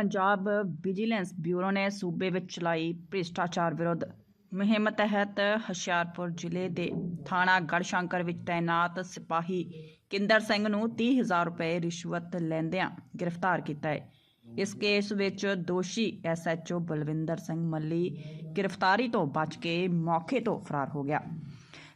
Punjab vigilance bureau ਨੇ ਸੂਬੇ ਵਿੱਚ ਚਲਾਈ ਭ੍ਰਿਸ਼ਟਾਚਾਰ ਵਿਰੁੱਧ ਮੁਹਿੰਮ ਤਹਿਤ ਹੁਸ਼ਿਆਰਪੁਰ ਜ਼ਿਲ੍ਹੇ ਦੇ ਥਾਣਾ ਗੜਸ਼ੰਕਰ ਵਿੱਚ ਤਾਇਨਾਤ ਸਿਪਾਹੀ ਕਿੰਦਰ ਸਿੰਘ ਨੂੰ 30000 ਰੁਪਏ ਰਿਸ਼ਵਤ ਲੈਂਦਿਆਂ ਗ੍ਰਿਫਤਾਰ ਕੀਤਾ ਹੈ। ਇਸ ਕੇਸ ਵਿੱਚ ਦੋਸ਼ੀ ਐਸਐਚਓ ਬਲਵਿੰਦਰ ਸਿੰਘ ਮੱਲੀ ਗ੍ਰਿਫਤਾਰੀ ਤੋਂ ਬਚ ਕੇ ਮੌਕੇ ਤੋਂ ਫਰਾਰ ਹੋ ਗਿਆ।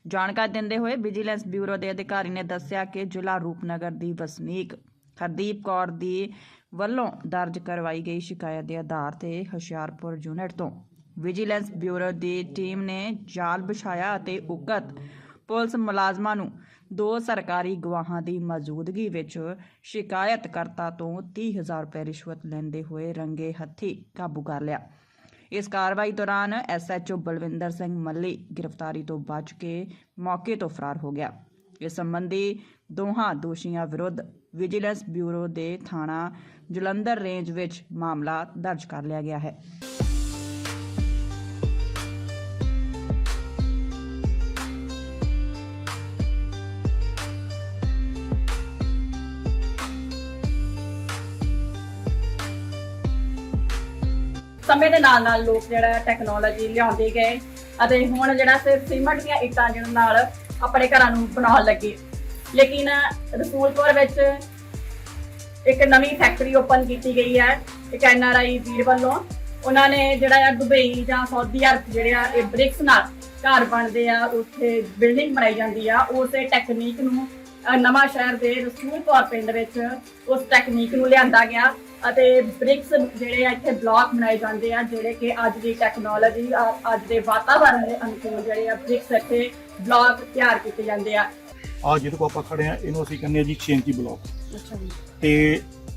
ਜਾਣਕਾਰੀ ਦਿੰਦੇ ਹੋਏ ਵਿਜੀਲੈਂਸ ਬਿਊਰੋ ਦੇ ਅਧਿਕਾਰੀ ਨੇ ਦੱਸਿਆ ਕਿ ਜ਼ਿਲ੍ਹਾ ਰੂਪਨਗਰ ਦੀ ਵਸਨੀਕ ਹਰਦੀਪ ਕੌਰ ਦੀ ਵੱਲੋਂ ਦਰਜ ਕਰਵਾਈ ਗਈ ਸ਼ਿਕਾਇਤ ਦੇ ਆਧਾਰ ਤੇ ਹੁਸ਼ਿਆਰਪੁਰ ਯੂਨਿਟ ਤੋਂ ਵਿਜੀਲੈਂਸ ਬਿਊਰੋ ਦੀ ਟੀਮ ਨੇ ਜਾਲ ਵਿਛਾਇਆ ਅਤੇ ਉਕਤ ਪੁਲਿਸ ਮੁਲਾਜ਼ਮਾਂ ਨੂੰ ਦੋ ਸਰਕਾਰੀ ਗਵਾਹਾਂ ਦੀ ਮੌਜੂਦਗੀ ਵਿੱਚ ਸ਼ਿਕਾਇਤਕਰਤਾ ਤੋਂ 30000 ਰੁਪਏ ਰਿਸ਼ਵਤ ਲੈਂਦੇ ਹੋਏ ਰੰਗੇ ਹੱਥੀ ਕਾਬੂ ਕਰ ਲਿਆ। ਇਸ ਕਾਰਵਾਈ ਦੌਰਾਨ ਐਸਐਚਓ ਬਲਵਿੰਦਰ ਸਿੰਘ ਮੱਲੀ ਗ੍ਰਿਫਤਾਰੀ ਤੋਂ ਬਚ ਕੇ ਮੌਕੇ ਤੋਂ ਫਰਾਰ ਹੋ ਗਿਆ। ਇਸ ਸੰਬੰਧੀ ਦੋਹਾਂ ਦੋਸ਼ੀਆਂ ਵਿਰੁੱਧ ਵਿਜੀਲੈਂਸ ਬਿਊਰੋ ਦੇ ਥਾਣਾ ਜਲੰਧਰ ਰੇਂਜ ਵਿੱਚ ਮਾਮਲਾ ਦਰਜ ਕਰ ਲਿਆ ਗਿਆ ਹੈ। ਸਮੇਂ ਦੇ ਨਾਲ ਨਾਲ ਲੋਕ ਜਿਹੜਾ ਟੈਕਨੋਲੋਜੀ ਲਿਆਉਂਦੇ ਗਏ ਅਤੇ ਹੁਣ ਜਿਹੜਾ ਸਿਰਫ ਸੀਮਟ ਦੀਆਂ ਇੱਟਾਂ ਜਿਹਨਾਂ ਨਾਲ ਆਪਣੇ ਘਰਾਂ ਨੂੰ ਬਣਾਉਣ ਲੱਗੇ। ਲੇਕਿਨ ਰਸੂਲਪੁਰ ਵਿੱਚ ਇੱਕ ਨਵੀਂ ਫੈਕਟਰੀ ਓਪਨ ਕੀਤੀ ਗਈ ਹੈ, ਇੱਕ ਐਨਆਰਆਈ ਵੀਰ ਵੱਲੋਂ। ਉਹਨਾਂ ਨੇ ਜਿਹੜਾ ਆ ਦੁਬਈ ਜਾਂ ਸਾਊਦੀ ਅਰਬ ਜਿਹੜੇ ਆ, ਇਹ ਬ੍ਰਿਕਸ ਨਾਲ ਘਰ ਬਣਦੇ ਆ, ਉੱਥੇ ਬਿਲਡਿੰਗ ਬਣਾਈ ਜਾਂਦੀ ਆ। ਉਸੇ ਟੈਕਨੀਕ ਨੂੰ ਨਵਾਂ ਸ਼ਹਿਰ ਦੇ ਰਸੂਲਪੁਰ ਪਿੰਡ ਵਿੱਚ ਉਸ ਟੈਕਨੀਕ ਨੂੰ ਲਿਆਂਦਾ ਗਿਆ ਅਤੇ ਬ੍ਰਿਕਸ ਜਿਹੜੇ ਆ ਇੱਥੇ ਬਲਾਕ ਬਣਾਏ ਜਾਂਦੇ ਆ ਜਿਹੜੇ ਕਿ ਅੱਜ ਦੀ ਟੈਕਨੋਲੋਜੀ ਅੱਜ ਦੇ ਵਾਤਾਵਰਣ ਦੇ ਅਨੁਕੂਲ ਜਿਹੜੇ ਆ ਬ੍ਰਿਕਸ ਇੱਥੇ ਬਲਾਕ ਤਿਆਰ ਕੀਤੇ ਜਾਂਦੇ ਆ। ਆ ਜਿਹਦੇ ਕੋ ਆਪਾਂ ਖੜੇ ਆ ਇਹਨੂੰ ਅਸੀਂ ਕਹਿੰਦੇ ਆ ਜੀ 6 ਇੰਚੀ ਬਲੌਕ ਅੱਛਾ ਜੀ। ਤੇ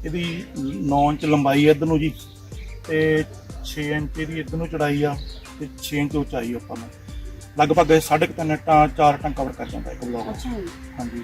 ਇਹਦੀ 9 ਇੰਚ ਲੰਬਾਈ ਇੱਧਰ ਨੂੰ ਜੀ ਤੇ 6 ਇੰਚ ਇਹਦੀ ਇੱਧਰ ਨੂੰ ਚੜਾਈ ਆ ਤੇ 6 ਇੰਚ ਉਚਾਈ ਆਪਾਂ ਨੂੰ। ਲਗਭਗ 3.5 ਟਾਂ 4 ਟਾਂ ਕਵਰ ਕਰ ਜਾਂਦਾ ਇੱਕ ਬਲੌਕ ਅੱਛਾ ਜੀ। ਹਾਂਜੀ।